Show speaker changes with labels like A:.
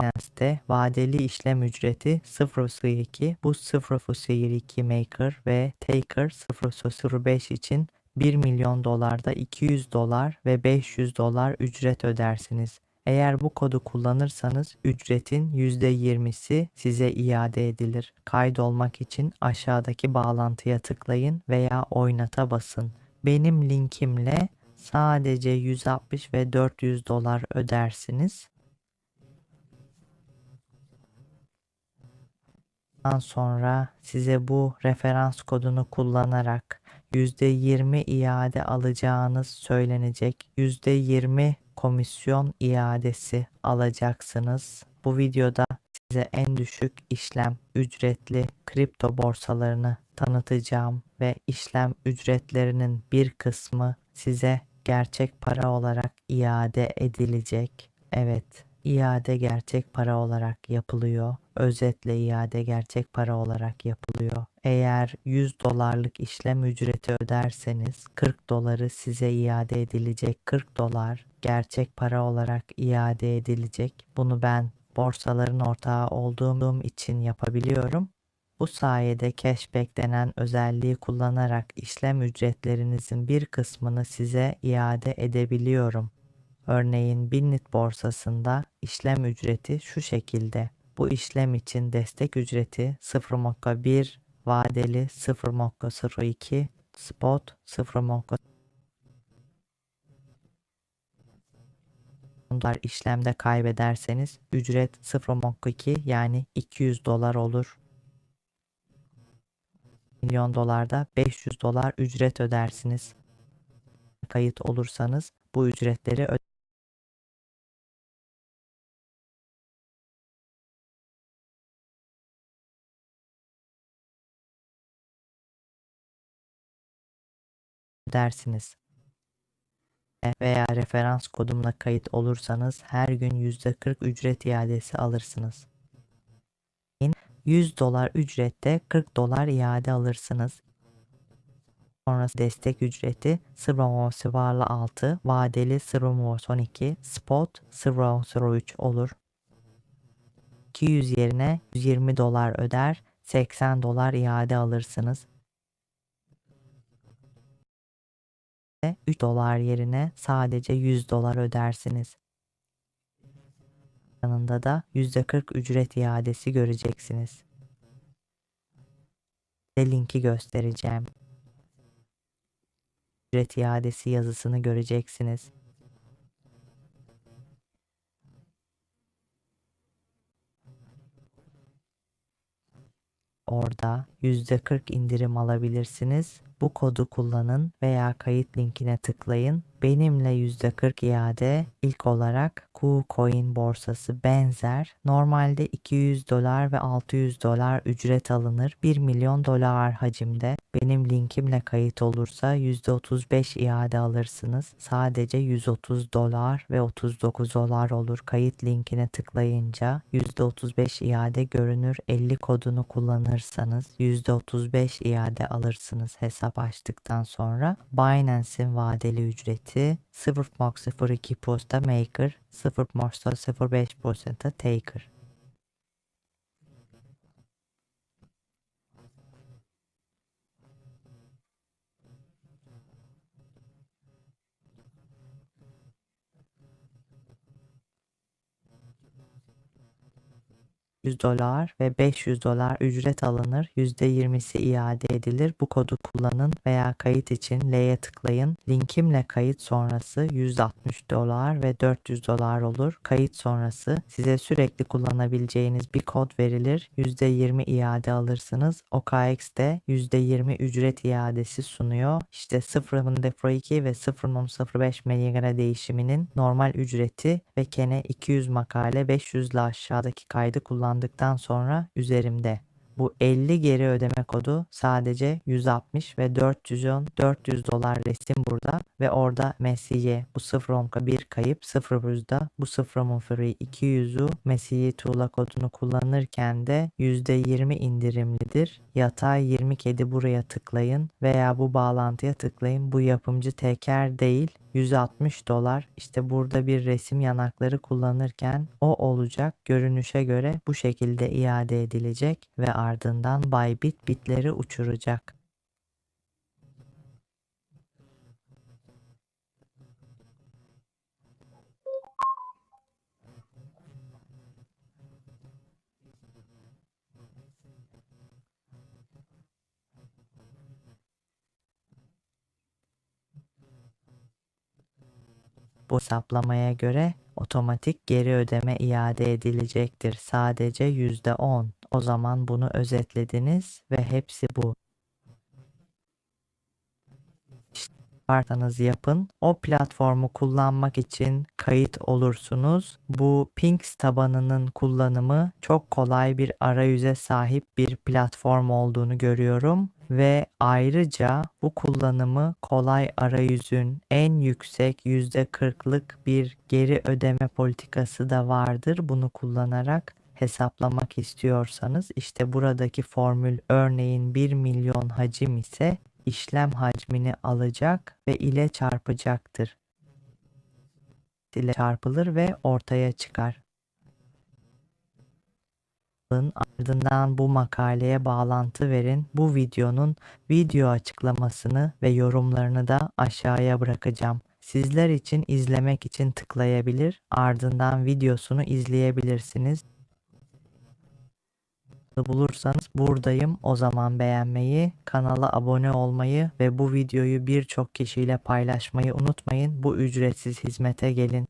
A: Binance'de vadeli işlem ücreti 0.02 bu 0.02 maker ve taker 0.05 için 1 milyon dolarda 200 dolar ve 500 dolar ücret ödersiniz. Eğer bu kodu kullanırsanız ücretin %20'si size iade edilir. Kaydolmak için aşağıdaki bağlantıya tıklayın veya oynata basın. Benim linkimle sadece 160 ve 400 dolar ödersiniz. Sonra size bu referans kodunu kullanarak %20 iade alacağınız söylenecek. %20 komisyon iadesi alacaksınız. Bu videoda size en düşük işlem ücretli kripto borsalarını tanıtacağım ve işlem ücretlerinin bir kısmı size gerçek para olarak iade edilecek. Evet, iade gerçek para olarak yapılıyor. Özetle iade gerçek para olarak yapılıyor. Eğer 100 dolarlık işlem ücreti öderseniz 40 doları size iade edilecek. 40 dolar gerçek para olarak iade edilecek. Bunu ben borsaların ortağı olduğum için yapabiliyorum. Bu sayede cashback denen özelliği kullanarak işlem ücretlerinizin bir kısmını size iade edebiliyorum. Örneğin Binnit borsasında işlem ücreti şu şekilde. Bu işlem için destek ücreti 0.1, vadeli 0.02, spot 0.0 dolar işlemde kaybederseniz ücret 0.2 yani 200 dolar olur. Milyon dolarda 500 dolar ücret ödersiniz. Kayıt olursanız bu ücretleri ödersiniz veya referans kodumla kayıt olursanız her gün %40 ücret iadesi alırsınız. 100 dolar ücrette 40 dolar iade alırsınız. Sonrası destek ücreti 0.06 vadeli 0.12 spot 0.03 olur. 200 yerine 120 dolar öder 80 dolar iade alırsınız. 3 dolar yerine sadece 100 dolar ödersiniz. Yanında da %40 ücret iadesi göreceksiniz. Size linki göstereceğim. Ücret iadesi yazısını göreceksiniz. Orada %40 indirim alabilirsiniz bu kodu kullanın veya kayıt linkine tıklayın. Benimle %40 iade ilk olarak KuCoin borsası benzer. Normalde 200 dolar ve 600 dolar ücret alınır. 1 milyon dolar hacimde. Benim linkimle kayıt olursa %35 iade alırsınız. Sadece 130 dolar ve 39 dolar olur. Kayıt linkine tıklayınca %35 iade görünür. 50 kodunu kullanırsanız %35 iade alırsınız hesap açtıktan sonra. Binance'in vadeli ücreti 0.02 posta maker, 0.05 posta taker. 100 dolar ve 500 dolar ücret alınır. %20'si iade edilir. Bu kodu kullanın veya kayıt için L'ye tıklayın. Linkimle kayıt sonrası 160 dolar ve 400 dolar olur. Kayıt sonrası size sürekli kullanabileceğiniz bir kod verilir. %20 iade alırsınız. OKX de %20 ücret iadesi sunuyor. İşte 0.02 ve 0.05 MGR değişiminin normal ücreti ve kene 200 makale 500 ile aşağıdaki kaydı kullan kullandıktan sonra üzerimde. Bu 50 geri ödeme kodu sadece 160 ve 410 400 dolar resim burada ve orada Messi'ye bu 0.1 kayıp 0.100'da bu 0.free 200'ü Messi'yi tuğla kodunu kullanırken de %20 indirimlidir. Yatay 20 kedi buraya tıklayın veya bu bağlantıya tıklayın. Bu yapımcı teker değil 160 dolar. İşte burada bir resim yanakları kullanırken o olacak. Görünüşe göre bu şekilde iade edilecek ve ardından Bybit bitleri uçuracak. Bu hesaplamaya göre otomatik geri ödeme iade edilecektir. Sadece %10. O zaman bunu özetlediniz ve hepsi bu. Yaparsanız yapın. O platformu kullanmak için kayıt olursunuz. Bu Pinx tabanının kullanımı çok kolay bir arayüze sahip bir platform olduğunu görüyorum ve ayrıca bu kullanımı kolay arayüzün en yüksek %40'lık bir geri ödeme politikası da vardır. Bunu kullanarak hesaplamak istiyorsanız işte buradaki formül örneğin 1 milyon hacim ise işlem hacmini alacak ve ile çarpacaktır. ile çarpılır ve ortaya çıkar. Ardından bu makaleye bağlantı verin. Bu videonun video açıklamasını ve yorumlarını da aşağıya bırakacağım. Sizler için izlemek için tıklayabilir, ardından videosunu izleyebilirsiniz bulursanız buradayım. O zaman beğenmeyi, kanala abone olmayı ve bu videoyu birçok kişiyle paylaşmayı unutmayın. Bu ücretsiz hizmete gelin.